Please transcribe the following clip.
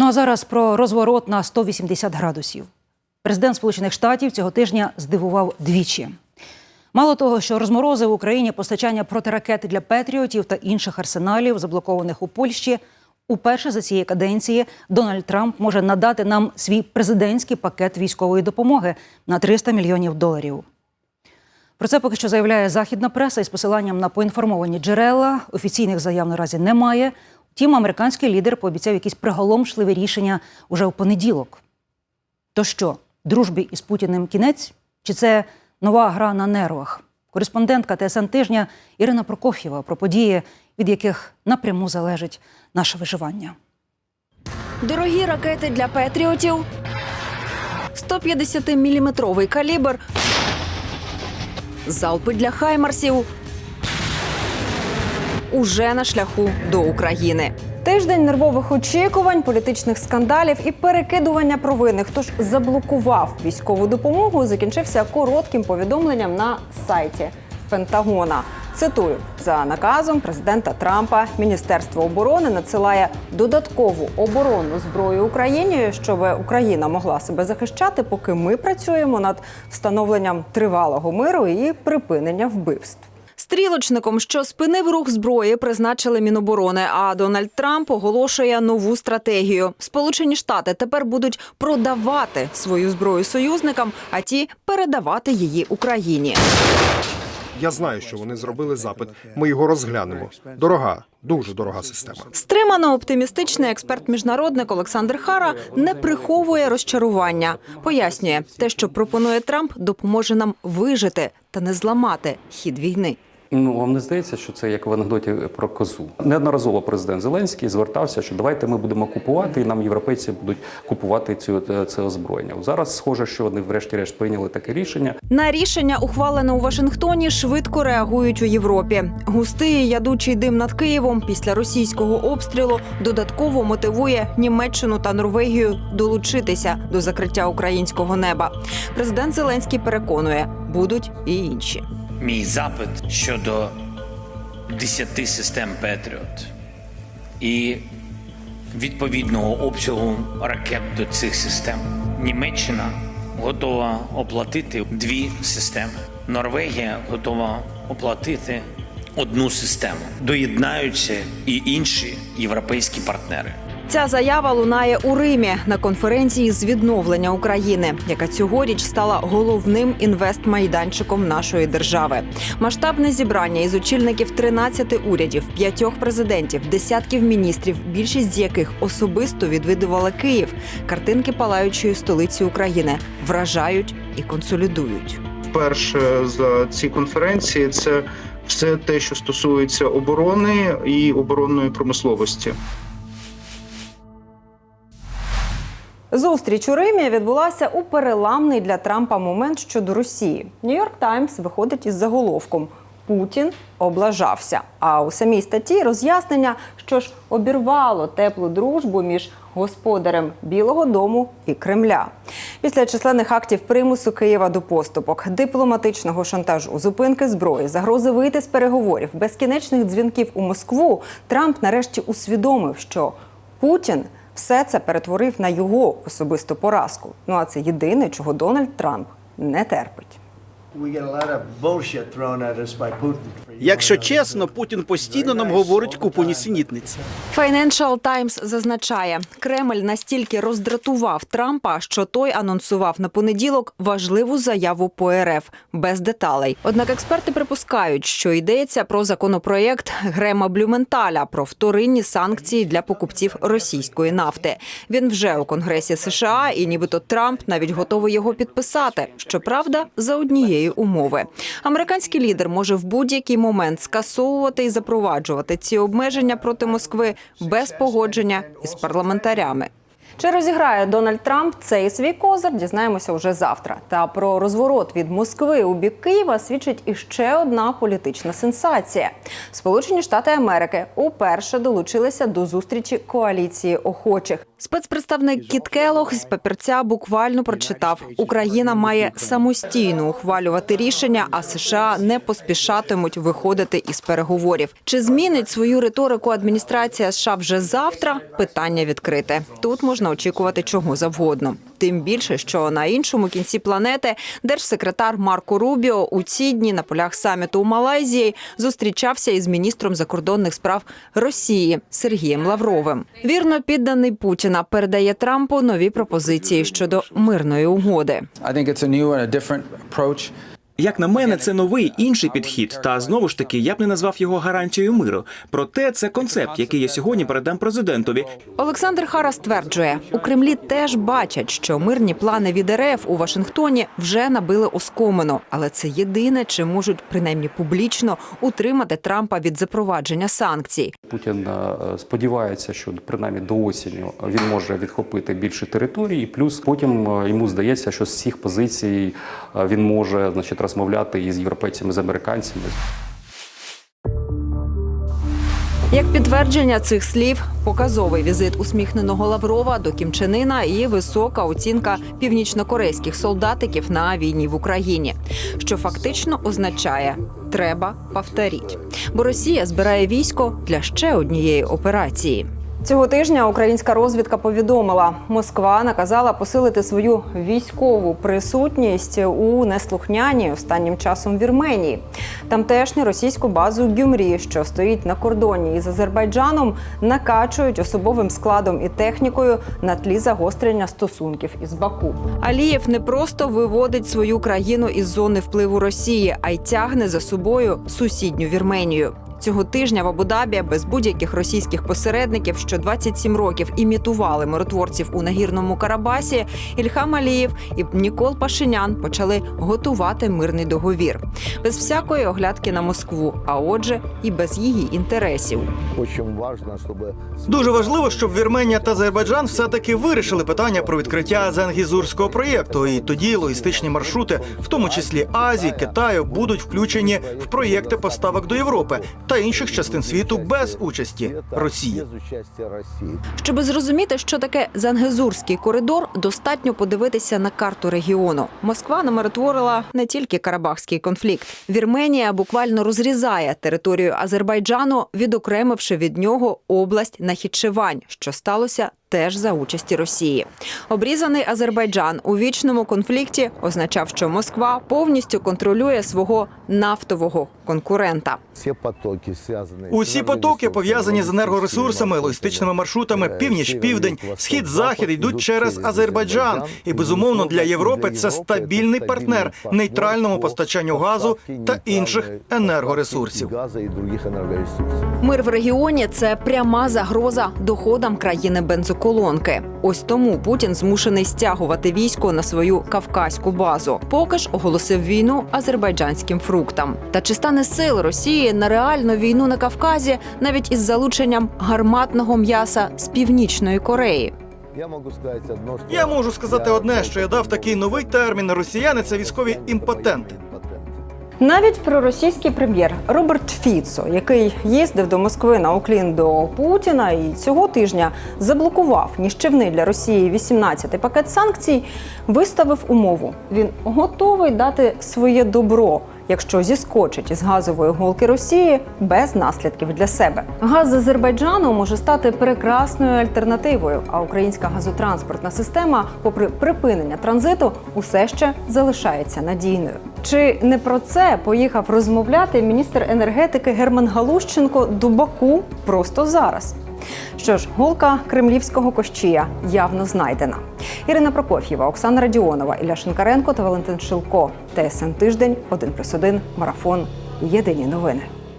Ну а зараз про розворот на 180 градусів. Президент Сполучених Штатів цього тижня здивував двічі. Мало того, що розморозив Україні постачання протиракет для Петріотів та інших арсеналів, заблокованих у Польщі. Уперше за цієї каденції Дональд Трамп може надати нам свій президентський пакет військової допомоги на 300 мільйонів доларів. Про це поки що заявляє західна преса із посиланням на поінформовані джерела. Офіційних заяв наразі немає. Втім, американський лідер пообіцяв якісь приголомшливі рішення уже в понеділок. То що, дружбі із Путіним кінець? Чи це нова гра на нервах? Кореспондентка ТСН тижня Ірина Прокоф'єва про події, від яких напряму залежить наше виживання. Дорогі ракети для патріотів, 150-мм калібр, залпи для хаймарсів. Уже на шляху до України. Тиждень нервових очікувань, політичних скандалів і перекидування провини. Хто ж заблокував військову допомогу, закінчився коротким повідомленням на сайті Пентагона. Цитую за наказом президента Трампа, Міністерство оборони надсилає додаткову оборонну зброю Україні, щоб Україна могла себе захищати, поки ми працюємо над встановленням тривалого миру і припинення вбивств. Стрілочником, що спинив рух зброї, призначили Міноборони. А Дональд Трамп оголошує нову стратегію. Сполучені Штати тепер будуть продавати свою зброю союзникам, а ті передавати її Україні. Я знаю, що вони зробили запит. Ми його розглянемо. Дорога, дуже дорога система. Стримано оптимістичний експерт-міжнародник Олександр Хара не приховує розчарування. Пояснює, те, що пропонує Трамп, допоможе нам вижити та не зламати хід війни. Ну вам не здається, що це як в анекдоті про козу. Неодноразово президент Зеленський звертався, що давайте ми будемо купувати, і нам європейці будуть купувати цю це озброєння. Зараз схоже, що вони врешті-решт прийняли таке рішення. На рішення, ухвалене у Вашингтоні, швидко реагують у Європі. Густий ядучий дим над Києвом після російського обстрілу додатково мотивує Німеччину та Норвегію долучитися до закриття українського неба. Президент Зеленський переконує, будуть і інші. Мій запит щодо 10 систем Петріот і відповідного обсягу ракет до цих систем. Німеччина готова оплатити дві системи. Норвегія готова оплатити одну систему. Доєднаються і інші європейські партнери. Ця заява лунає у Римі на конференції з відновлення України, яка цьогоріч стала головним інвестмайданчиком нашої держави. Масштабне зібрання із очільників 13 урядів, п'ятьох президентів, десятків міністрів, більшість з яких особисто відвідували Київ. Картинки палаючої столиці України вражають і консолідують. вперше за ці конференції це все те, що стосується оборони і оборонної промисловості. Зустріч у Римі відбулася у переламний для Трампа момент щодо Росії. Нью-Йорк Таймс виходить із заголовком Путін облажався. А у самій статті роз'яснення, що ж обірвало теплу дружбу між господарем Білого Дому і Кремля. Після численних актів примусу Києва до поступок, дипломатичного шантажу, зупинки зброї, загрози вийти з переговорів, безкінечних дзвінків у Москву, Трамп нарешті усвідомив, що Путін все це перетворив на його особисту поразку. Ну а це єдине, чого Дональд Трамп не терпить. Якщо чесно, Путін постійно нам говорить купу нісенітниць. Financial Times зазначає, Кремль настільки роздратував Трампа, що той анонсував на понеділок важливу заяву по РФ без деталей. Однак експерти припускають, що йдеться про законопроєкт Грема Блюменталя про вторинні санкції для покупців російської нафти. Він вже у Конгресі США, і нібито Трамп навіть готовий його підписати. Щоправда, за однієї умови. Американський лідер може в будь-який момент скасовувати і запроваджувати ці обмеження проти Москви без погодження із парламентарями. Чи розіграє Дональд Трамп цей свій козир? Дізнаємося вже завтра. Та про розворот від Москви у бік Києва свідчить іще одна політична сенсація. Сполучені Штати Америки уперше долучилися до зустрічі коаліції охочих. Спецпредставник Кіт Келох з папірця буквально прочитав: Україна має самостійно ухвалювати рішення, а США не поспішатимуть виходити із переговорів. Чи змінить свою риторику адміністрація США вже завтра? Питання відкрите. Тут можна очікувати чого завгодно. Тим більше, що на іншому кінці планети держсекретар Марко Рубіо у ці дні на полях саміту у Малайзії зустрічався із міністром закордонних справ Росії Сергієм Лавровим. Вірно підданий Путіна передає Трампу нові пропозиції щодо мирної угоди. Як на мене, це новий інший підхід. Та знову ж таки, я б не назвав його гарантією миру. Проте це концепт, який я сьогодні передам президентові. Олександр Хара стверджує, у Кремлі теж бачать, що мирні плани від РФ у Вашингтоні вже набили оскомину, але це єдине, чи можуть принаймні публічно утримати Трампа від запровадження санкцій. Путін е, сподівається, що принаймні до осені він може відхопити більше території. Плюс потім е, йому здається, що з цих позицій е, він може значить розмовляти із європейцями з американцями. Як підтвердження цих слів, показовий візит усміхненого Лаврова до Кім Чен Іна і висока оцінка північнокорейських солдатиків на війні в Україні, що фактично означає треба повторіть. Бо Росія збирає військо для ще однієї операції. Цього тижня українська розвідка повідомила, Москва наказала посилити свою військову присутність у неслухняній останнім часом Вірменії. Тамтешню російську базу Гюмрі, що стоїть на кордоні із Азербайджаном, накачують особовим складом і технікою на тлі загострення стосунків із Баку. Алієв не просто виводить свою країну із зони впливу Росії, а й тягне за собою сусідню Вірменію. Цього тижня в Абу-Дабі без будь-яких російських посередників, що 27 років імітували миротворців у нагірному Карабасі, Ільхам Алієв і Нікол Пашинян почали готувати мирний договір без всякої оглядки на Москву, а отже, і без її інтересів. Дуже важливо, щоб Вірменія та Азербайджан все-таки вирішили питання про відкриття Зенгізурського проєкту. І тоді логістичні маршрути, в тому числі Азії, Китаю, будуть включені в проєкти поставок до Європи та інших частин світу без участі Росії. Щоби зрозуміти, що таке Зангезурський коридор, достатньо подивитися на карту регіону. Москва намиротворила не тільки Карабахський конфлікт. Вірменія буквально розрізає територію Азербайджану, відокремивши від нього область Нахічевань, що сталося. Теж за участі Росії обрізаний Азербайджан у вічному конфлікті означав, що Москва повністю контролює свого нафтового конкурента. Усі потоки пов'язані з енергоресурсами, логістичними маршрутами, північ-південь, схід-захід йдуть через Азербайджан. І безумовно для Європи це стабільний партнер нейтральному постачанню газу та інших енергоресурсів. Мир в регіоні це пряма загроза доходам країни бензоколонки. Ось тому Путін змушений стягувати військо на свою кавказьку базу. Поки ж оголосив війну азербайджанським фруктам. Та чи стане сил Росії на реальну війну на Кавказі навіть із залученням гарматного м'яса з північної Кореї? Я можу сказати одне, що я дав такий новий термін. Росіяни це військові імпотенти. Навіть проросійський прем'єр Роберт Фіцо, який їздив до Москви на уклін до Путіна і цього тижня заблокував ніщівний для Росії 18-й пакет санкцій, виставив умову. Він готовий дати своє добро, якщо зіскочить із газової голки Росії без наслідків для себе. Газ Азербайджану може стати прекрасною альтернативою. А українська газотранспортна система, попри припинення транзиту, усе ще залишається надійною. Чи не про це поїхав розмовляти міністр енергетики Герман Галущенко до Баку просто зараз? Що ж, голка кремлівського кощія явно знайдена. Ірина Прокоф'єва, Оксана Радіонова, Ілля Шинкаренко та Валентин Шилко. ТСН тиждень 1+,1, марафон. Єдині новини.